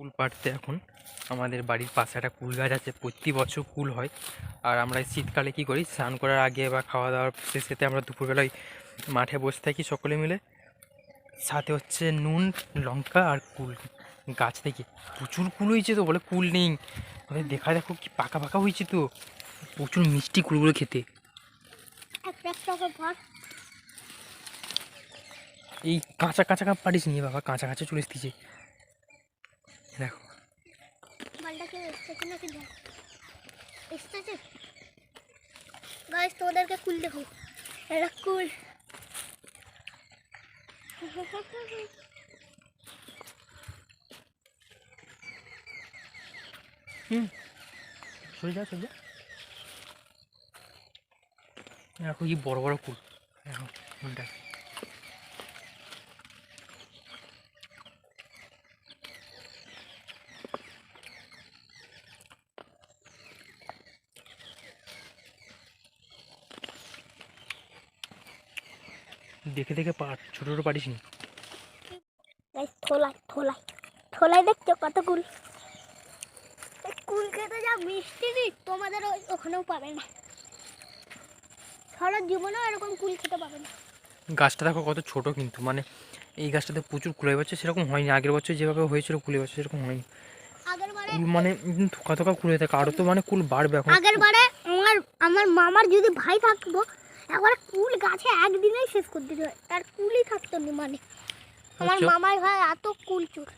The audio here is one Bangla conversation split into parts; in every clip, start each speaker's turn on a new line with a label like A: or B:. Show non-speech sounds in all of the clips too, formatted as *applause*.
A: কুল পাড়তে এখন। আমাদের বাড়ির পাশে একটা কুল গাছ আছে প্রতি বছর কুল হয়। আর আমরা শীতকালে কি করি স্নান করার আগে বা খাওয়া দাওয়ার শেষেতে আমরা দুপুরবেলায় মাঠে বসে থাকি সকলে মিলে। সাথে হচ্ছে নুন লঙ্কা আর কুল গাছ থেকে। প্রচুর কুল হয়েছে তো বলে কুল নেই। আমাদের দেখা দেখো কি পাকা পাকা হয়েছে তো। প্রচুর মিষ্টি কুলগুলো খেতে। এই কাঁচা কাঁচা কাপ পারিস নি বাবা কাঁচা কাঁচা চলে এসেছে। দেখো।
B: বালটাকে এসেছে নাকি দেখ এসেছে গাইস তোদেরকে কুল দেখো। এটা কুল।
A: হুম। যা যা। দেখো কি বড় বড় কুল। দেখো কুলটা দেখে দেখে পাট ছোটো ছোটো পারিস নি।
B: থোলাই থোলাই থোলাই দেখছ কত কুল? কুল খেতে যা মিষ্টি নি তোমাদের ওখানেও পাবে না। সারা জীবনেও এরকম কুল খেতে পাবে না।
A: গাছটা দেখো কত ছোট কিন্তু মানে এই গাছটাতে প্রচুর কুলে বছর সেরকম হয়নি। আগের বছর যেভাবে হয়েছিল কুলে বছর সেরকম হয়নি। মানে থোকা থোকা কুলে থাকে আরও তো মানে কুল বাড়বে এখন।
B: আগের বারে আমার আমার মামার যদি ভাই থাকতো একবার কুল গাছে একদিনেই শেষ করে দিত তার কুলই থাকতো না মানে। আমার
A: আচ্ছা।
B: মামার ভাই এত কুল চোর।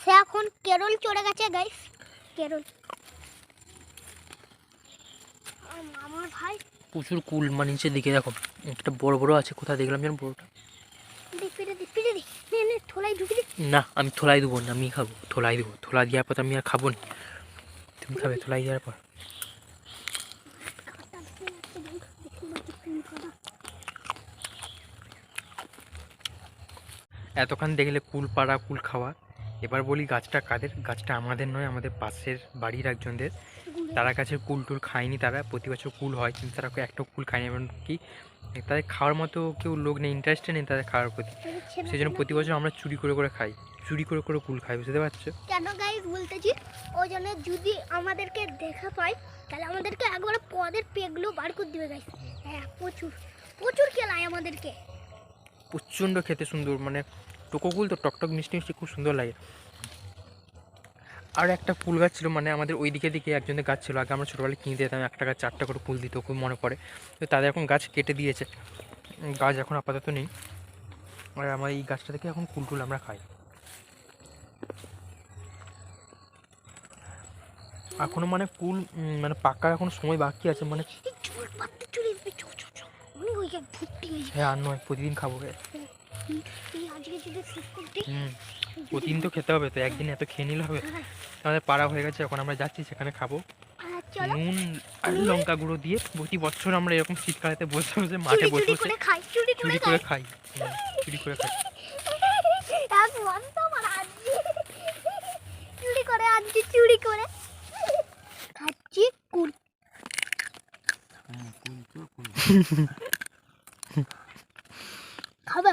B: সে এখন কেরল চড়ে গেছে গাইস কেরল। আমার মামার ভাই।
A: প্রচুর কুল মানে নিচের দিকে দেখো। একটা বড় বড় আছে কোথায় দেখলাম যেন বড়টা?
B: নে নে থোলাই ঢুকি দি।
A: না আমি থোলাই দেবো না আমি খাব। থোলাই দেবো। থোলা দেওয়ার পর আমি আর খাব না। তুমি খাবে থোলাই দেওয়ার পর। এতক্ষণ দেখলে কুল পাড়া কুল খাওয়া। এবার বলি গাছটা কাদের? গাছটা আমাদের নয় আমাদের পাশের বাড়ির একজনদের। তারা কাছে কুল টুল খায়নি তারা প্রতি বছর কুল হয় কিন্তু তারা একটা কুল খায়নি। এমন কি? তাদের খাওয়ার মতো কেউ লোক নেই ইন্টারেস্টে নেই তাদের খাওয়ার প্রতি। সেই জন্য প্রতি বছর আমরা চুরি করে করে খাই। চুরি করে করে কুল খাই বুঝতে পারছ?
B: কেন গাইস বলতেছি ওই জন্য যদি আমাদেরকে দেখা পায় তাহলে আমাদেরকে একবার পদের পেগুলো বার করে দিবে গাইস হ্যাঁ প্রচুর প্রচুর খেলায় আমাদেরকে।
A: প্রচণ্ড খেতে সুন্দর মানে টোকো কুল তো টকটক মিষ্টি মিষ্টি খুব সুন্দর লাগে। আর একটা ফুল গাছ ছিল মানে আমাদের ওই দিকে দিকে একজনের গাছ ছিল আগে আমরা ছোটোবেলায় কিনতে যেতাম এক টাকা চারটা করে ফুল দিত খুব মনে পড়ে। তো তাদের এখন গাছ কেটে দিয়েছে। গাছ এখন আপাতত নেই। আর আমার এই গাছটা থেকে এখন কুল টুল আমরা খাই। এখনও মানে কুল উম, মানে পাকার এখন সময় বাকি আছে মানে
B: হ্যাঁ
A: আর নয় প্রতিদিন খাব। প্রতিদিন তো খেতে হবে তো একদিন এত খেয়ে নিলে হবে। আমাদের পাড়া হয়ে গেছে এখন আমরা যাচ্ছি সেখানে খাব। নুন আর লঙ্কা গুঁড়ো দিয়ে প্রতি বছর আমরা এরকম শীতকালেতে বসে বসে মাঠে বসে
B: চুরি
A: বসে
B: করে খাই চুরি করে খাই।
A: চুরি করে খাই।
B: এক বন্ধ আমার আজকে। চুরি করে আজকে চুরি করে। খাচ্ছি কুল। খাবে?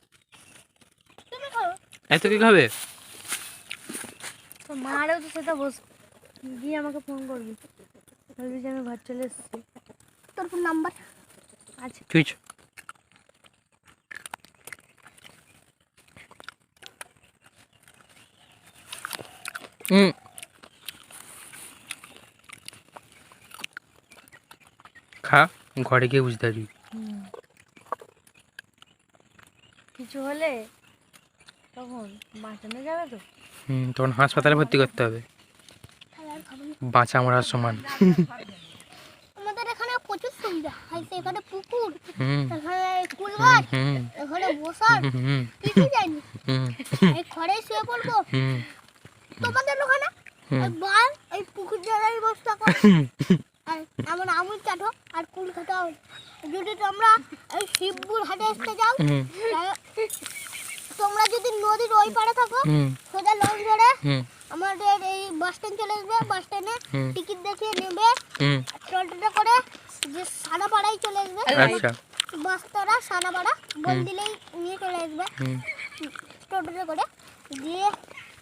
A: এত কে খাবে?
C: মারেও তো সেটা বস গিয়ে আমাকে ফোন করবি। বলবি যে আমি ঘর চলে এসেছি।
B: তোর নাম্বার
C: আচ্ছা
A: তুই চ। হুম খা ঘরে গিয়ে বুঝতে পারবি।
C: কিছু হলে তখন বাঁচানো যাবে তো?
A: হুম তখন হাসপাতালে ভর্তি করতে হবে। বাঁচা মরার সমান।
B: আমাদের এখানে প্রচুর সুবিধা। হয়েছে এখানে পুকুর এখানে কুল গাছ এখানে বসার কিছু
A: হুম
B: এই ঘরে শুয়ে পড়ব। তোমাদের ওখানে। বল এই পুকুর জলের বস্তা কর আর এমন আমুল চাটো আর কুল খাটাও যদি তোমরা এই শিবপুর হাটে আসতে যাও
A: হুম
B: তাহলে তোমরা যদি নদীর ওই পাড়ে থাকো
A: হুম
B: সোজা লঞ্চ ধরে আমাদের এই বাস স্ট্যান্ড চলে আসবে। বাস স্ট্যান্ডে টিকিট দেখিয়ে নেবে। টোটোটা করে যে সানাপাড়ায় চলে আসবে।
A: আচ্ছা।
B: বাস্তারা সানাপাড়া। বল দিলেই নিয়ে চলে আসবে।
A: হুম।
B: করে দিয়ে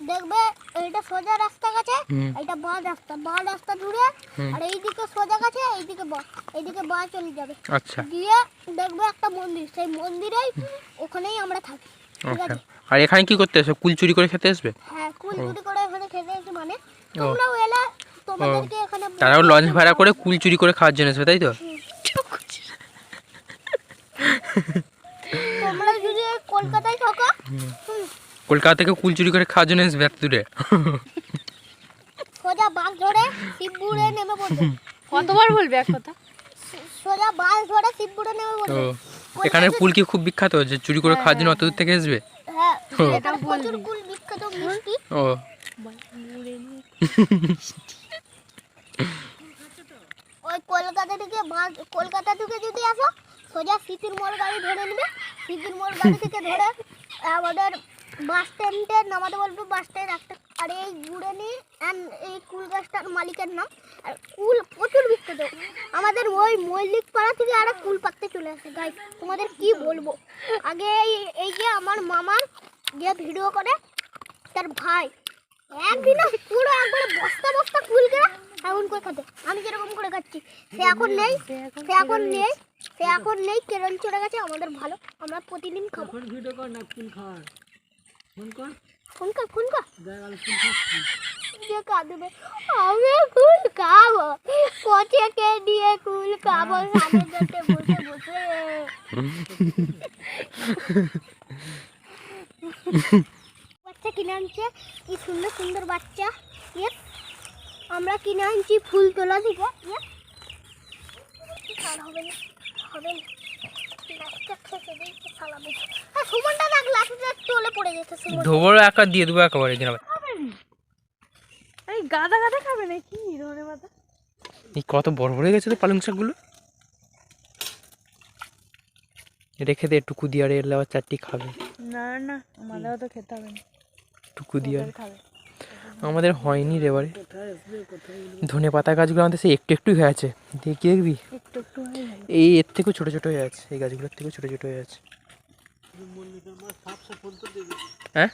B: দেখবে এইটা সোজা রাস্তা গেছে।
A: হুম।
B: এইটা বা রাস্তা। বা রাস্তা ঘুরে আর এইদিকে সোজা গেছে এইদিকে বা। এইদিকে বা চলে যাবে।
A: আচ্ছা।
B: দিয়ে দেখবে একটা মন্দির। সেই মন্দিরেই ওখানেই আমরা থাকি। ঠিক
A: আচ্ছা।
B: আছে?
A: আর এখানে কি করতে আসবে কুল চুরি করে খেতে আসবে?
B: হ্যাঁ কুল চুরি করে এখানে খেতে এসে মানে
A: ও।
B: তোমরাও এলে তোমাদেরকে এখানে
A: তারাও লঞ্চ ভাড়া করে কুল চুরি করে খাওয়ার জন্য আসবে তাই তো?
B: তোমরা যদি কলকাতায় থাকো
A: কলকাতা থেকে কুল চুরি করে খাওয়ার জন্য আসবে এত দূরে।
B: সোজা বাস ধরে শিবপুরে নেমে পড়বে।
C: কতবার বলবে এক কথা?
B: সোজা বাস ধরে শিবপুরে নেমে পড়বে।
A: এখানে কুল কি খুব বিখ্যাত যে চুরি করে খাওয়ার জন্য অত দূর থেকে আসবে?
B: হ্যাঁ
A: ও।
B: ওই কলকাতা থেকে কলকাতা থেকে যদি আসো সোজা সিটির মোড় গাড়ি ধরে নেবে। সিটির মোড় গাড়ি থেকে ধরে আমাদের বাস স্ট্যান্ডে নামাতে বলবে বাস স্ট্যান্ড একটা আর এই গুড়েনি এই কুল গাছটার মালিকের নাম। আর কুল প্রচুর বিখ্যাত। আমাদের ওই মল্লিক পাড়া থেকে আরও কুল পাততে চলে আসে। গাই তোমাদের কি বলব? আগে এই এই যে আমার মামার যে ভিডিও করে তার ভাই। একদিনে পুরো একবারে বস্তা বস্তা কুল করে এমন করে খাতে আমি যেরকম করে খাচ্ছি সে এখন নেই সে এখন নেই সে এখন নেই কেরল চলে গেছে আমাদের ভালো আমরা প্রতিদিন খাব।
D: ভিডিও কর না কুল খাওয়ার। ফোন কর।
B: ফোন কর ফোন কর।
D: দেখ আমি কুল খাচ্ছি
B: যে কাঁদবে আমি কুল খাব। পচে কে দিয়ে কুল খাব সামনে যেতে বসে বসে। *laughs* বাচ্চা কিনে আনছে কি সুন্দর সুন্দর বাচ্চা ইয়ে। আমরা কিনে আনছি ফুল তোলা থেকে ইয়ে। হবে না হবে না। হ্যাঁ
A: দিয়ে দেবো একেবারে দিন
C: এই গাদা গাদা খাবে না কি
A: এই কত বড় বড় হয়ে গেছে তো পালং শাকগুলো? রেখে দে টুকু দিয়ে আর এলে আবার চারটি খাবে।
C: না না আমাদেরও তো খেতে হবে না।
A: টুকু দিয়ে।
C: খাবে।
A: আমাদের হয়নি রে এবারে। ধনে পাতা গাছগুলো আমাদের সেই একটু একটু হয়ে আছে। দেখি দেখবি?
C: একটু একটু যাবে।
A: এই এর থেকেও ছোটো ছোটো হয়ে আছে এই গাছগুলোর থেকেও ছোটো ছোটো হয়ে আছে। হ্যাঁ?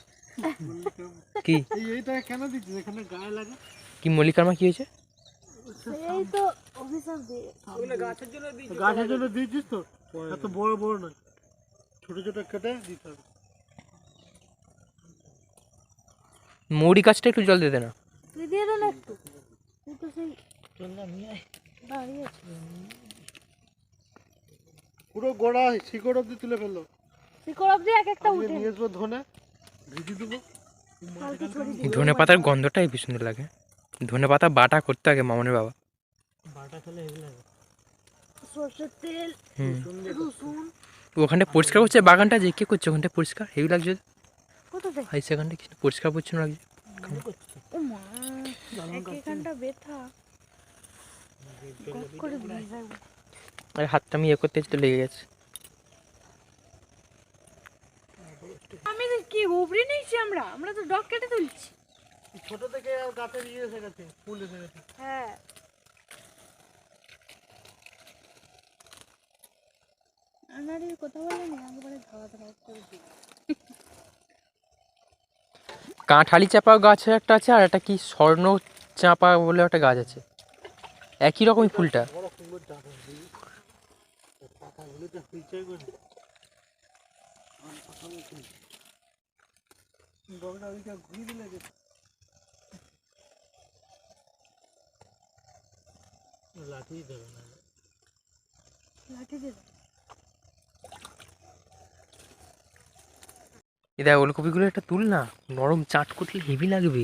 A: কি?
D: কেন দিচ্ছিস এখানে
A: কি মল্লিকারমা কি হয়েছে?
C: এই তো অভিশাপ দিয়ে
D: গাছের জন্য দিয়েছিস তো? এত বড় বড় নয়। ছোট ছোট কেটে দিতে হবে।
A: মৌরি গাছটা একটু জল দিতে না।
C: তুই দিয়ে দে না একটু। তুই তো সেই দাঁড়িয়ে আছিস
D: পুরো গোড়া শিকড় অব্দি তুলে ফেলল।
C: শিকড় অব্দি এক একটা উঠে।
D: নিয়ে আসব ধনে। ভিজি দেবো।
A: ধনে পাতার গন্ধটাই সুন্দর লাগে। ধনে পাতা বাটা করতে আগে মামনের বাবা।
D: বাটা খেলে হেভি লাগে।
C: সর্ষের তেল রসুন।
A: ওখানটা পরিষ্কার করছে বাগানটা যে কে করছে ওখানটা পরিষ্কার? হেভি লাগছে। হাই সেখানটা কিছু পরিষ্কার পরিচ্ছন্ন লাগছে?
C: ও মা এখানটা ব্যথা। করে ভিজে যাবে।
A: আর হাতটা আমি ইয়ে করতে তো লেগে গেছে।
C: আমি কি উপরে নিয়েছি আমরা? আমরা তো ডগ কেটে তুলছি।
D: ছোট থেকে আর ইয়ে এসে গেছে ফুল এসে গেছে।
C: হ্যাঁ। কথা বলেনি একবারে ধাওয়া ধাওয়া করে দিই
A: কাঁঠালি চাপা গাছ একটা আছে আর একটা কি স্বর্ণ চাপা বলে একটা গাছ আছে। একই রকমই ফুলটা।
D: লাঠি দেবে না।
C: লাঠি দিয়ে
A: এ দেখ ওলকপিগুলো একটা তুল না। নরম চাট করলে হেভি লাগবে।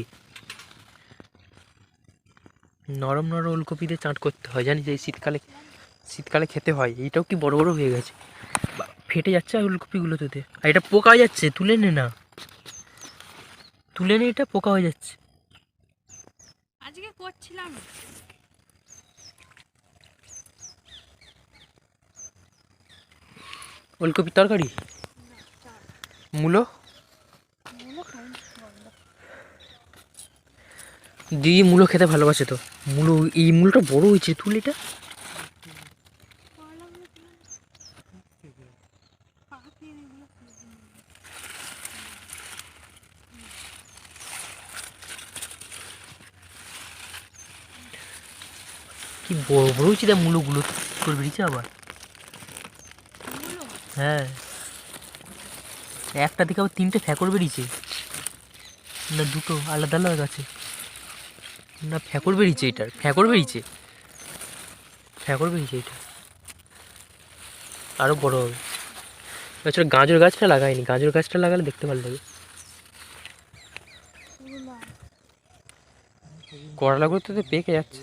A: নরম নরম ওলকপিতে চাট করতে হয় জানিস এই শীতকালে শীতকালে খেতে হয়। এইটাও কি বড় বড় হয়ে গেছে। ফেটে যাচ্ছে আর ওলকপিগুলো তোতে। আর এটা পোকা যাচ্ছে তুলে নে না। তুলে নে এটা পোকা হয়ে যাচ্ছে।
C: আজকে করছিলাম।
A: ওলকপির তরকারি? মূলো
C: খাই না, বন্ধ।
A: দিদি মূলো খেতে ভালোবাসে তো মূলো, এই মূলোটা বড় হয়েছে তুল এটা
C: করলা মূলো খেলাম। পাকা দিয়ে এগুলো খেয়ে দিই।
A: কি বড় বড় হয়েছে দেখ মূলোগুলো, তোর বেরিয়েছে আবার হ্যাঁ একটা দিকে আবার তিনটে ফ্যাকর বেরিয়েছে না, দুটো আলাদা আলাদা আছে না ফ্যাকর বেরিয়েছে এটার ফ্যাকর বেরিয়েছে? ফ্যাকর বেরিয়েছে এটা। আরও বড় হবে। আচ্ছা গাজর গাছটা লাগাইনি। গাজর গাছটা লাগালে দেখতে ভালো লাগে। করলাগুলো তো পেকে যাচ্ছে।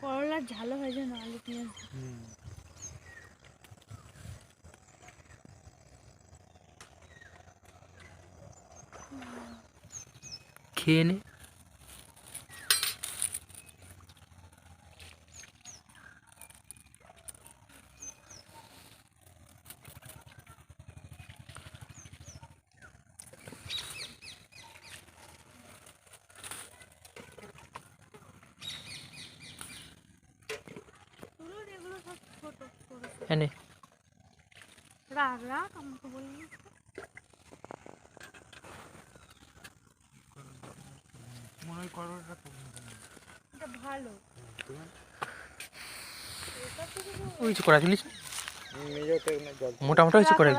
C: করলার ঝালও হয়ে যায় না আলু পেঁয়াজ।
A: খেয়ে নে। এনে
C: রাখ রাখ আমাকে বললি
D: মনে হয় করোটা
C: এটা ভালো।
A: ওই যে করা তুলিস।
D: নিজেতে জল
A: মোটা মোটা হয়েছে করা।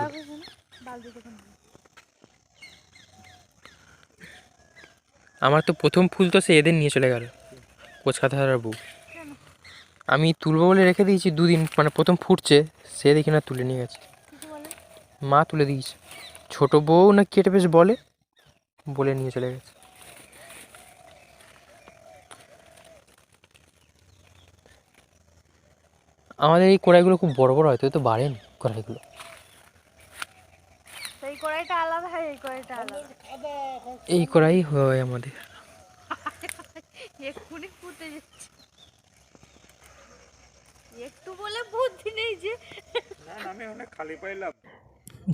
A: আমার তো প্রথম ফুল তো সে এদের নিয়ে চলে গেল। কোচকাথার বউ।
C: কেন?
A: আমি তুলবো বলে রেখে দিয়েছি দুদিন মানে প্রথম ফুটছে সে দেখি না তুলে নিয়ে গেছে। মা তুলে দিয়েছে। ছোট বউ না কেটে বেশ বলে? বলে নিয়ে চলে গেছে। আমাদের এই কড়াইগুলো খুব বড় বড় হয় তো তো বাড়েনি কড়াইগুলো।
C: এই
A: কড়াই হয় আমাদের।
C: এক্ষুনি ফুটে যাচ্ছে। একটু বলে বুদ্ধি নেই যে।
D: না না, আমি অনেক খালি পাইলাম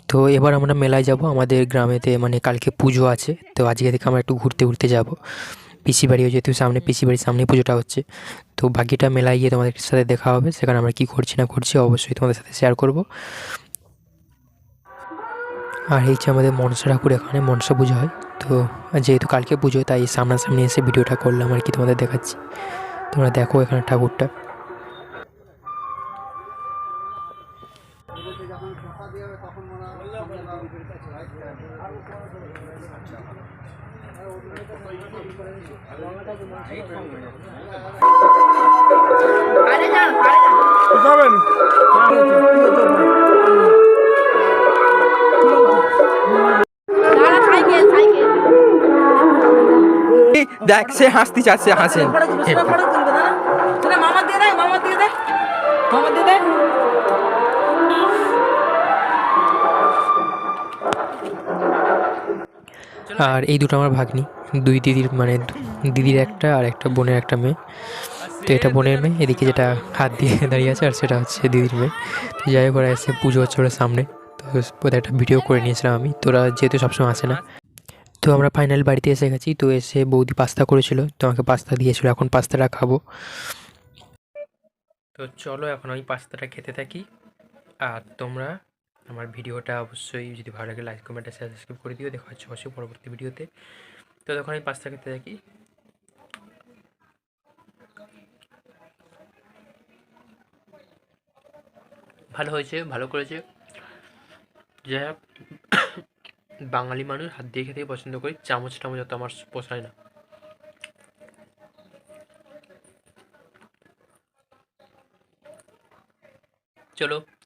A: তো এবার আমরা মেলায় যাব আমাদের গ্রামেতে মানে কালকে পুজো আছে তো আজকে থেকে আমরা একটু ঘুরতে ঘুরতে যাব। পিসি বাড়িও যেহেতু সামনে পিসি বাড়ির সামনে পুজোটা হচ্ছে তো বাকিটা মেলায় গিয়ে তোমাদের সাথে দেখা হবে সেখানে আমরা কী করছি না করছি অবশ্যই তোমাদের সাথে শেয়ার করব। আর এই যে আমাদের মনসা ঠাকুর এখানে মনসা পুজো হয় তো যেহেতু কালকে পুজো তাই সামনাসামনি এসে ভিডিওটা করলাম আর কি তোমাদের দেখাচ্ছি। তোমরা দেখো এখানে ঠাকুরটা। দেখ সে হাসতে চাচ্ছে, হাসেন।
E: মামা দিয়ে মামা দিয়ে দেয়
A: আর এই দুটো আমার ভাগ্নি। দুই দিদির মানে দিদির একটা আর একটা বোনের একটা মেয়ে। তো এটা বোনের মেয়ে, এদিকে যেটা হাত দিয়ে *laughs* দাঁড়িয়ে আছে আর সেটা হচ্ছে দিদির মেয়ে। তো যাই হোক, ওরা এসে পুজো হচ্ছে ওরা সামনে। তো বোধহয় একটা ভিডিও করে নিয়েছিলাম আমি। তোরা যেহেতু সবসময় আসে না। তো আমরা ফাইনাল বাড়িতে এসে গেছি। তো এসে বৌদি পাস্তা করেছিল। তো আমাকে পাস্তা দিয়েছিল। এখন পাস্তাটা খাব। তো চলো, এখন ওই পাস্তাটা খেতে থাকি। আর তোমরা আমার ভিডিওটা অবশ্যই যদি ভালো লাগে লাইক কমেন্ট সাবস্ক্রাইব করে দিও। দেখা হচ্ছে অবশ্যই পরবর্তী ভিডিওতে। তো তখন আমি পাস্তা খেতে থাকি। ভালো হয়েছে, ভালো করেছে। যাই হোক, বাঙালি মানুষ হাত দিয়ে খেতেই পছন্দ করি, চামচ টামচ অত আমার পোষায় না। চলো